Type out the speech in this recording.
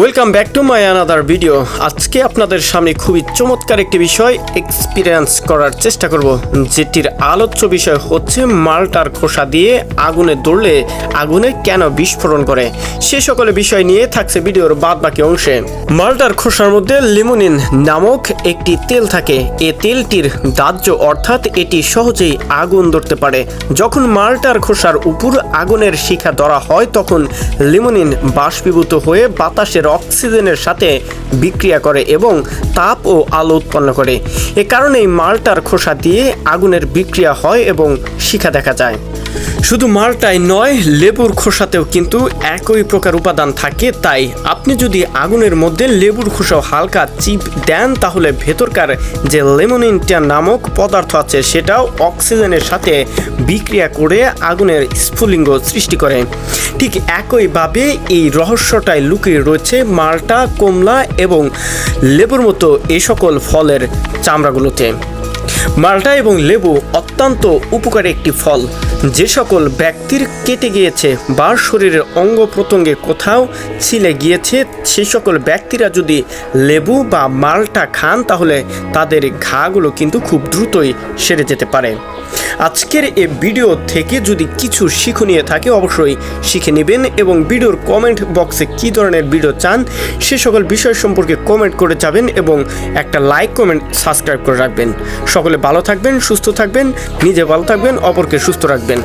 Welcome back to my another video আজকে আপনাদের সামনে খুবই চমৎকার একটি বিষয় এক্সপিরিয়েন্স করার চেষ্টা করব, যেটির আলোচ্য বিষয় হচ্ছে মালটার খোসা দিয়ে আগুনে দৌড়লে আগুনে কেন বিস্ফোরণ করে। সে সকল বিষয় নিয়ে থাকছে ভিডিওর বাদ বাকি অংশে। মালটার খোসার মধ্যে লিমোনিন নামক একটি তেল থাকে। এ তেলটির দাহ্য অর্থাৎ এটি সহজেই আগুন ধরতে পারে। যখন মালটার খোসার উপর আগুনের শিখা ধরা হয়, তখন লিমোনিন বাষ্পীভূত হয়ে বাতাসের অক্সিজেনের সাথে বিক্রিয়া করে এবং তাপ ও আলো উৎপন্ন করে। এ কারণেই মালটার খোসা দিয়ে আগুনের বিক্রিয়া হয় এবং শিখা দেখা যায়। শুধু মালটাই নয়, লেবুর খোসাতেও কিন্তু একই প্রকার উপাদান থাকে। তাই আপনি যদি আগুনের মধ্যে লেবুর খোসাও হালকা চিপ দেন, তাহলে ভেতরকার যে লেমোনিনটা নামক পদার্থ আছে, সেটাও অক্সিজেনের সাথে বিক্রিয়া করে আগুনের স্ফুলিঙ্গ সৃষ্টি করে। ঠিক একইভাবে এই রহস্যটাই লুকিয়ে রয়েছে মালটা, কমলা এবং লেবুর মতো এই সকল ফলের চামড়াগুলোতে। মালটা এবং লেবু অত্যন্ত উপকারী একটি ফল। যে সকল ব্যক্তির কেটে গিয়েছে বা শরীরের অঙ্গ প্রত্যঙ্গে কোথাও ছিলে গিয়েছে, সে সকল ব্যক্তিরা যদি লেবু বা মাল্টা খান, তাহলে তাদের ঘাগুলো কিন্তু খুব দ্রুতই সেরে যেতে পারে। আজকের এ ভিডিও থেকে যদি কিছু শিখনীয় থাকে, অবশ্যই শিখে নেবেন এবং ভিডিওর কমেন্ট বক্সে কী ধরনের ভিডিও চান, সে সকল বিষয় সম্পর্কে কমেন্ট করে যাবেন এবং একটা লাইক কমেন্ট সাবস্ক্রাইব করে রাখবেন। সকলে ভালো থাকবেন, সুস্থ থাকবেন, নিজে ভালো থাকবেন, অপরকে সুস্থ রাখবেন।